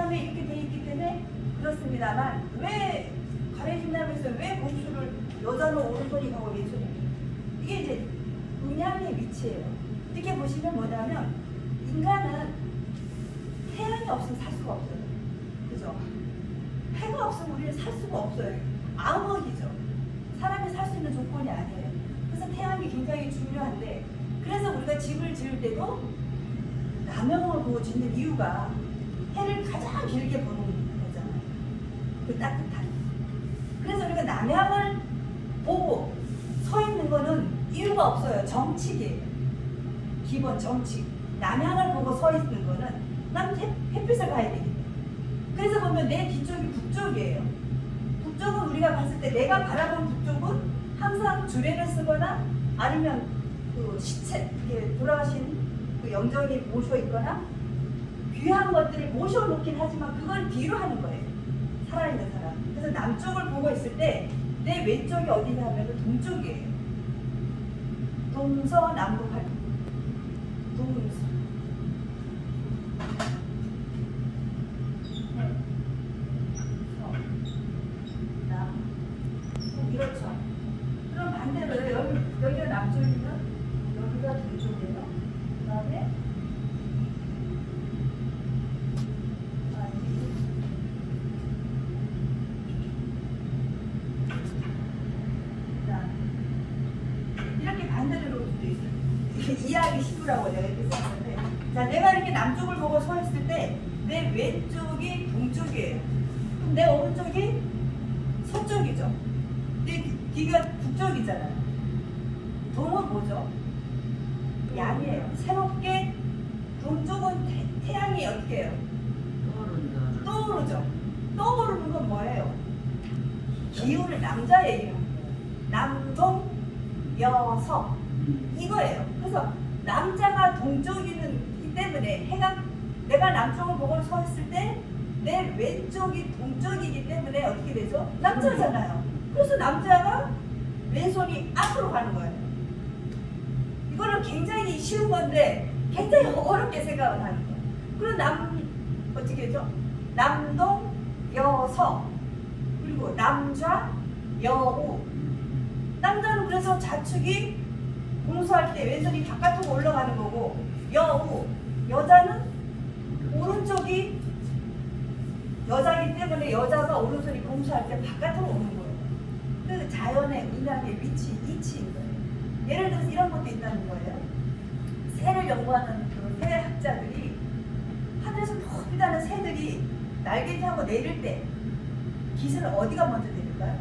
가래신남에 이렇게 돼 있기 때문에 그렇습니다만 왜 가래신남에서 왜 복수를 여자는 오른손이 가고 왼손이 이게 이제 음양의 위치예요. 이렇게 보시면 뭐냐면 인간은 태양이 없으면 살 수가 없어요. 그죠? 해가 없으면 우리는 살 수가 없어요. 암흑이죠. 사람이 살 수 있는 조건이 아니에요. 그래서 태양이 굉장히 중요한데 그래서 우리가 집을 지을 때도 남영을 보고 짓는 이유가 해를 가장 길게 보는 거잖아요. 그 따뜻한. 그래서 우리가 남양을 보고 서 있는 거는 이유가 없어요. 정칙이에요. 기본 정칙. 남양을 보고 서 있는 거는 난 햇, 햇빛을 봐야 되기 때문에. 그래서 보면 내 뒤쪽이 북쪽이에요. 북쪽은 우리가 봤을 때 내가 바라본 북쪽은 항상 주례를 쓰거나 아니면 그 시체, 돌아가신 그 영정이 모셔 있거나 귀한 것들을 모셔놓긴 하지만 그걸 뒤로 하는 거예요. 살아있는 사람. 그래서 남쪽을 보고 있을 때 내 왼쪽이 어디냐 하면 동쪽이에요. 동서. 네. 서. 남. 이렇죠. 그럼 반대로 여기, 여기가 남쪽이면 여기가 동쪽이에요. 그 다음에 아, 이- 자, 이렇게 반대로 놓을 수도 있어요. 이게 이해하기 쉬우라고 내가 이렇게 썼는데. 자, 내가 이렇게 남쪽을 보고 서 있을 때 내 왼쪽이 동쪽이에요. 그럼 내 오른쪽이 서쪽이죠. 내 뒤- 뒤가 북쪽이잖아요. 동은 뭐죠? 양이에요. 새롭게 동쪽은 태, 태양이 어떻게 해요? 떠오른다. 떠오르죠. 떠오르는 건 뭐예요? 기운을 남자 얘기하는 거예요. 남동, 여서 이거예요. 그래서 남자가 동쪽이기 때문에 해가 내가 남쪽을 보고 서 있을 때 내 왼쪽이 동쪽이기 때문에 어떻게 되죠? 남자잖아요. 그래서 남자가 왼손이 앞으로 가는 거예요. 이거는 굉장히 쉬운 건데 굉장히 어렵게 생각을 하는 거예요. 그럼 남 어떻게 되죠? 남동, 여서 그리고 남좌, 여우 남자는 그래서 좌측이 공수할 때 왼손이 바깥으로 올라가는 거고 여우 여자는 오른쪽이 여자이기 때문에 여자가 오른손이 공수할 때 바깥으로 오는 거예요. 그 자연의 음양의 위치, 이치인 거예요. 예를 들어서 이런 것도 있다는 거예요. 새를 연구하는 그 새학자들이 하늘에서 높이 나는 새들이 날개 타고 내릴 때 기세는 어디가 먼저 내릴까요?